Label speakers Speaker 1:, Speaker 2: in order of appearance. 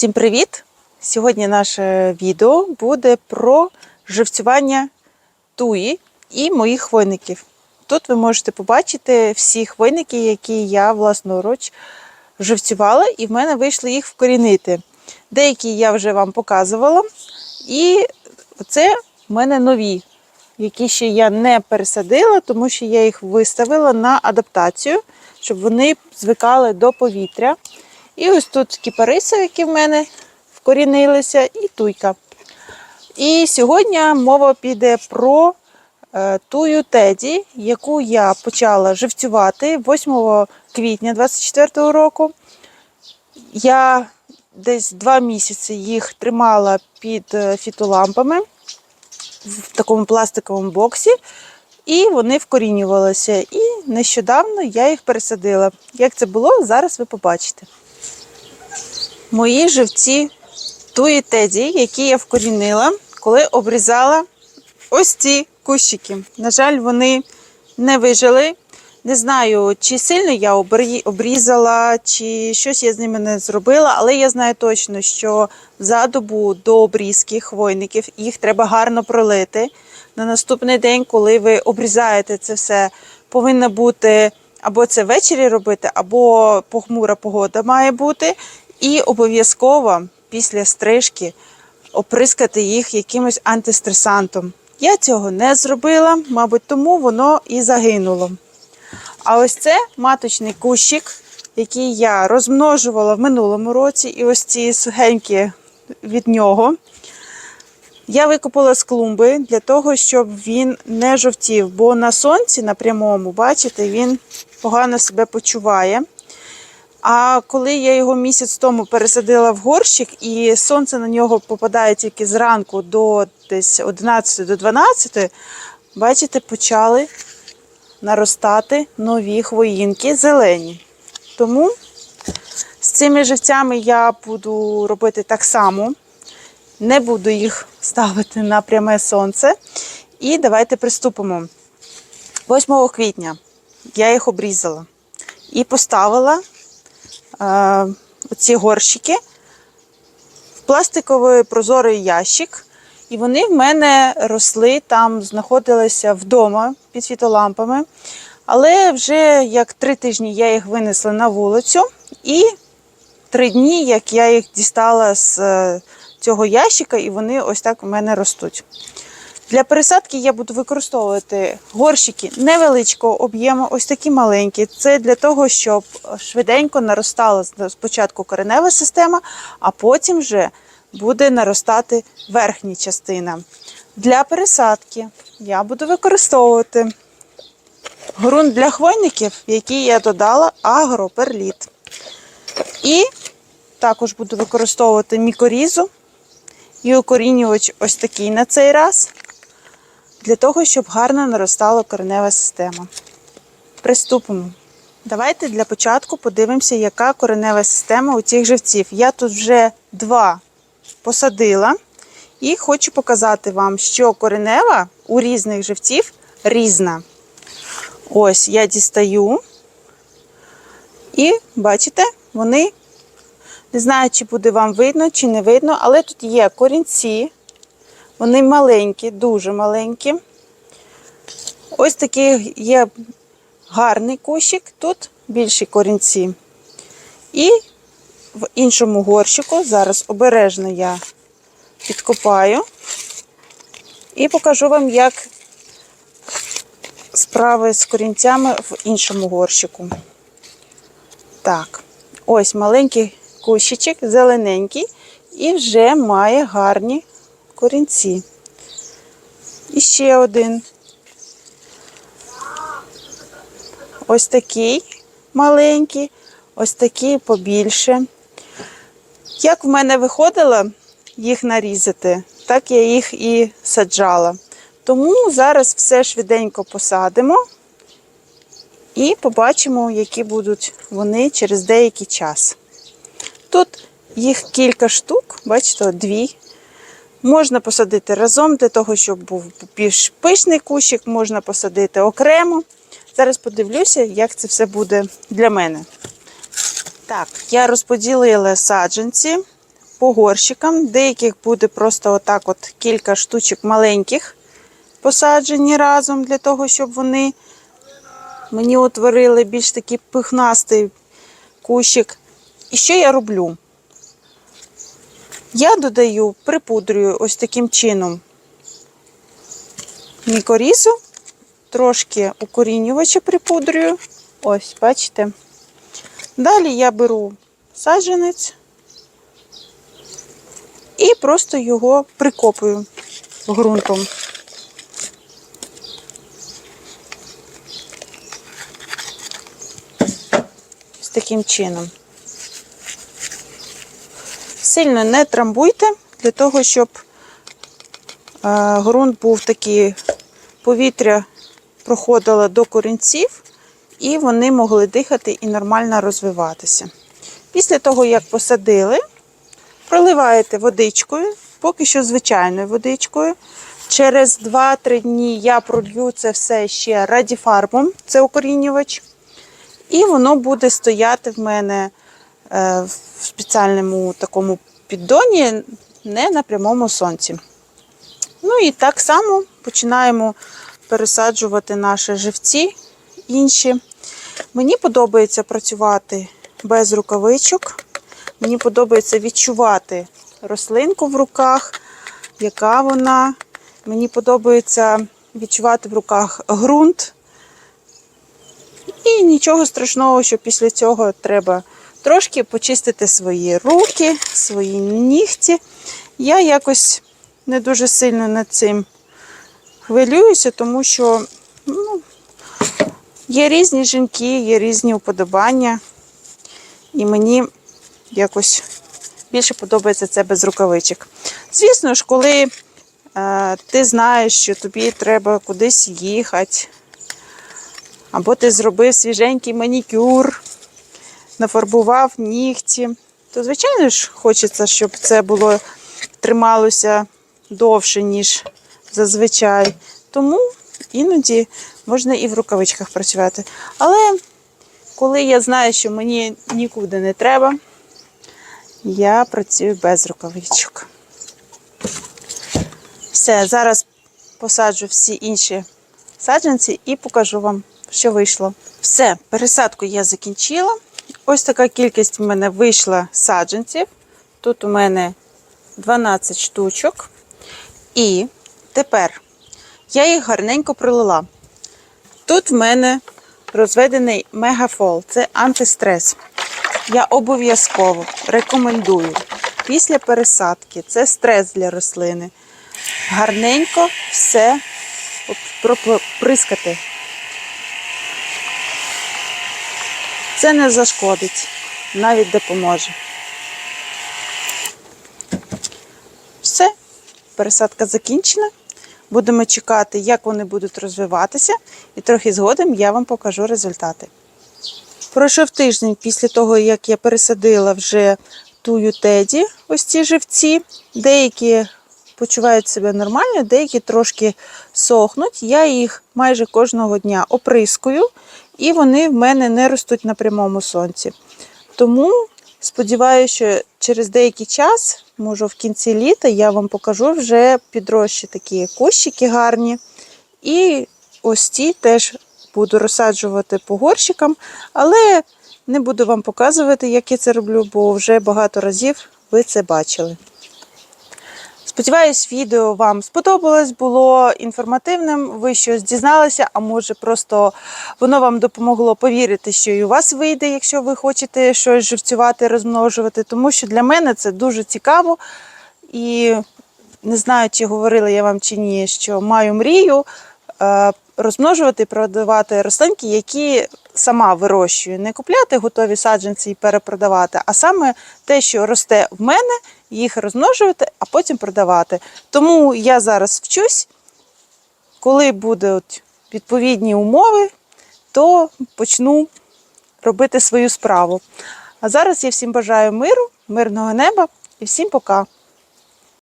Speaker 1: Всім привіт! Сьогодні наше відео буде про живцювання туї і моїх хвойників. Тут ви можете побачити всі хвойники, які я власноруч живцювала, і в мене вийшли їх вкорінити. Деякі я вже вам показувала. І це в мене нові, які ще я не пересадила, тому що я їх виставила на адаптацію, щоб вони звикали до повітря. І ось тут кіпариси, які в мене вкорінилися, і туйка. І сьогодні мова піде про е, тую теді, яку я почала живцювати 8 квітня 2024 року. Я десь два місяці їх тримала під е, фітолампами в такому пластиковому боксі, і вони вкорінювалися. І нещодавно я їх пересадила. Як це було, зараз ви побачите. Мої живці туї теді, які я вкорінила, коли обрізала ось ці кущики. На жаль, вони не вижили. Не знаю, чи сильно я обрізала, чи щось я з ними не зробила, але я знаю точно, що за добу до обрізки хвойників їх треба гарно пролити. На наступний день, коли ви обрізаєте це все, повинна бути або це ввечері робити, або похмура погода має бути. І обов'язково після стрижки оприскати їх якимось антистресантом. Я цього не зробила, мабуть, тому воно і загинуло. А ось це маточний кущик, який я розмножувала в минулому році, і ось ці сухенькі від нього. Я викопала з клумби для того, щоб він не жовтів, бо на сонці, на прямому, бачите, він погано себе почуває. А коли я його місяць тому пересадила в горщик, і сонце на нього попадає тільки зранку до десь 11 до 12, бачите, почали наростати нові хвоїнки зелені. Тому з цими живцями я буду робити так само. Не буду їх ставити на пряме сонце. І давайте приступимо. 8 квітня я їх обрізала і поставила ці горщики в пластиковий прозорий ящик. І вони в мене росли там, знаходилися вдома під фітолампами. Але вже як три тижні я їх винесла на вулицю, і три дні, як я їх дістала з е, цього ящика, і вони ось так у мене ростуть. Для пересадки я буду використовувати горщики невеличкого об'єму, ось такі маленькі. Це для того, щоб швиденько наростала спочатку коренева система, а потім вже буде наростати верхня частина. Для пересадки я буду використовувати ґрунт для хвойників, який я додала агроперліт. І також буду використовувати мікорізу і укорінювач ось такий на цей раз, для того, щоб гарно наростала коренева система. Приступимо. Давайте для початку подивимося, яка коренева система у цих живців. Я тут вже два посадила і хочу показати вам, що коренева у різних живців різна. Ось я дістаю. І бачите, вони не знаю, чи буде вам видно, чи не видно, але тут є корінці. Вони маленькі, дуже маленькі. Ось такий є гарний кущик, тут більші корінці. І в іншому горщику зараз обережно я підкопаю і покажу вам, як справи з корінцями в іншому горщику. Так, ось маленький кущичок, зелененький, і вже має гарні корінці. І ще один. Ось такий маленький, ось такий побільше. Як в мене виходило їх нарізати, так я їх і саджала. Тому зараз все швиденько посадимо і побачимо, які будуть вони через деякий час. Тут їх кілька штук, бачите, дві. Можна посадити разом для того, щоб був більш пишний кущик, можна посадити окремо. Зараз подивлюся, як це все буде для мене. Так, я розподілила саджанці по горщикам. Деяких буде просто отак от кілька штучок маленьких посаджені разом для того, щоб вони мені утворили більш такий пихнастий кущик. І що я роблю? Я додаю, припудрюю ось таким чином мікорізу, трошки укорінювача припудрюю. Ось, бачите. Далі я беру саджанець і просто його прикопую ґрунтом. Ось таким чином. Сильно не трамбуйте, для того, щоб е, ґрунт був такий, повітря проходило до корінців, і вони могли дихати і нормально розвиватися. Після того, як посадили, проливаєте водичкою, поки що звичайною водичкою. Через 2-3 дні я пролью це все ще радіфарбом, це укорінювач. І воно буде стояти в мене в спеціальному такому піддоні, не на прямому сонці. Ну і так само починаємо пересаджувати наші живці інші. Мені подобається працювати без рукавичок. Мені подобається відчувати рослинку в руках, яка вона. Мені подобається відчувати в руках ґрунт. І нічого страшного, що після цього треба трошки почистити свої руки, свої нігті. Я якось не дуже сильно над цим хвилююся, тому що ну, є різні жінки, є різні уподобання. І мені якось більше подобається це без рукавичок. Звісно ж, коли е, ти знаєш, що тобі треба кудись їхати, або ти зробив свіженький манікюр, нафарбував нігті, то, звичайно ж, хочеться, щоб це було трималося довше, ніж зазвичай. Тому іноді можна і в рукавичках працювати. Але коли я знаю, що мені нікуди не треба, я працюю без рукавичок. Все, зараз посаджу всі інші саджанці і покажу вам, що вийшло. Все, пересадку я закінчила. Ось така кількість в мене вийшла саджанців. Тут у мене 12 штучок. І тепер я їх гарненько пролила. Тут в мене розведений мегафол, це антистрес. Я обов'язково рекомендую після пересадки, це стрес для рослини. Гарненько все проприскати. Це не зашкодить, навіть допоможе. Все, пересадка закінчена. Будемо чекати, як вони будуть розвиватися, і трохи згодом я вам покажу результати. Пройшов тиждень після того, як я пересадила вже тую теді, ось ці живці. Деякі почувають себе нормально, деякі трошки сохнуть. Я їх майже кожного дня оприскую, і вони в мене не ростуть на прямому сонці. Тому сподіваюся, що через деякий час, може в кінці літа, я вам покажу вже підрощі такі кущики гарні. І ось ці теж буду розсаджувати по горщикам, але не буду вам показувати, як я це роблю, бо вже багато разів ви це бачили. Сподіваюсь, відео вам сподобалось, було інформативним. Ви щось дізналися, а може просто воно вам допомогло повірити, що і у вас вийде, якщо ви хочете щось живцювати, розмножувати. Тому що для мене це дуже цікаво. І не знаю, чи говорила я вам чи ні, що маю мрію е, розмножувати і продавати рослинки, які сама вирощую. Не купляти готові саджанці і перепродавати, а саме те, що росте в мене, їх розмножувати, а потім продавати. Тому я зараз вчусь, коли будуть відповідні умови, то почну робити свою справу. А зараз я всім бажаю миру, мирного неба і всім пока.